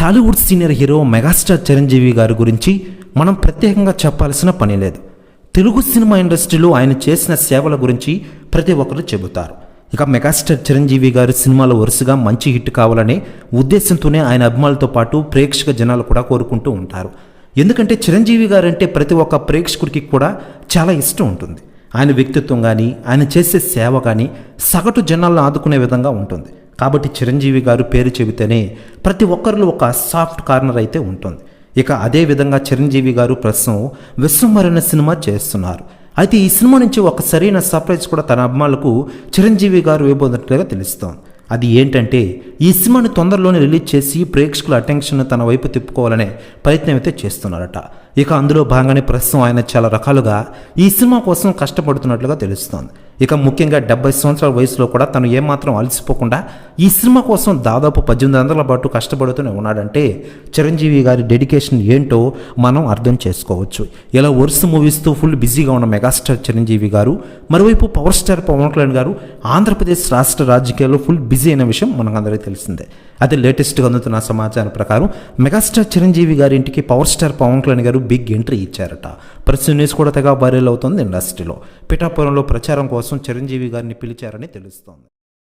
Tollywood senior hero megastar Chiranjeevi గారి గురించి మనం ప్రత్యేకంగా చెప్పాల్సిన పని లేదు. తెలుగు సినిమా ఇండస్ట్రీలో ఆయన చేసిన సేవల గురించి ప్రతి ఒక్కరు చెబుతారు. ఇక మెగాస్టార్ చిరంజీవి గారి సినిమాలు వరుసగా మంచి హిట్ కావాలనే ఉద్దేశంతోనే ఆయన అభిమానులతో పాటు ప్రేక్షక జనాలు కూడా కోరుకుంటూ ఉంటారు. ఎందుకంటే చిరంజీవి గారు అంటే ప్రతి ఒక్క ప్రేక్షకుడికి కూడా చాలా ఇష్టం ఉంటుంది. ఆయన వ్యక్తిత్వం కానీ ఆయన చేసే సేవ కానీ సగటు జనాలను ఆదుకునే విధంగా ఉంటుంది. కాబట్టి చిరంజీవి గారు పేరు చెబితేనే ప్రతి ఒక్కరిలో ఒక సాఫ్ట్ కార్నర్ అయితే ఉంటుంది. ఇక అదే విధంగా చిరంజీవి గారు ప్రస్తుతం విశ్వమరణ సినిమా చేస్తున్నారు. అయితే ఈ సినిమా నుంచి ఒక సరైన సర్ప్రైజ్ కూడా తన అభిమానులకు చిరంజీవి గారు ఇవ్వబోతున్నట్లుగా తెలుస్తోంది. అది ఏంటంటే ఈ సినిమాని తొందరలోనే రిలీజ్ చేసి ప్రేక్షకుల అటెన్షన్ తన వైపు తిప్పుకోవాలనే ప్రయత్నం అయితే చేస్తున్నారట. ఇక అందులో భాగంగానే ప్రస్తుతం ఆయన చాలా రకాలుగా ఈ సినిమా కోసం కష్టపడుతున్నట్లుగా తెలుస్తోంది. ఇక ముఖ్యంగా డెబ్బై సంవత్సరాల వయసులో కూడా తను ఏమాత్రం అలసిపోకుండా ఈ సినిమా కోసం దాదాపు పద్దెనిమిది వందల పాటు కష్టపడుతూనే ఉన్నాడంటే చిరంజీవి గారి డెడికేషన్ ఏంటో మనం అర్థం చేసుకోవచ్చు. ఇలా వరుస మూవీస్తో ఫుల్ బిజీగా ఉన్న మెగాస్టార్ చిరంజీవి గారు మరోవైపు పవర్ స్టార్ పవన్ కళ్యాణ్ గారు ఆంధ్రప్రదేశ్ రాష్ట్ర రాజకీయాల్లో ఫుల్ బిజీ అయిన విషయం మనకందరికీ తెలిసిందే అది లేటెస్ట్గా అందుతున్న సమాచారం ప్రకారం మెగాస్టార్ చిరంజీవి గారి ఇంటికి పవర్ స్టార్ పవన్ కళ్యాణ్ గారు బిగ్ ఎంట్రీ ఇచ్చారట. ప్రెస్ న్యూస్ కూడా తెగ వైరల్ అవుతుంది ఇండస్ట్రీలో పిఠాపురంలో ప్రచారం కోసం చిరంజీవి గారిని పిలిచారని తెలుస్తోంది.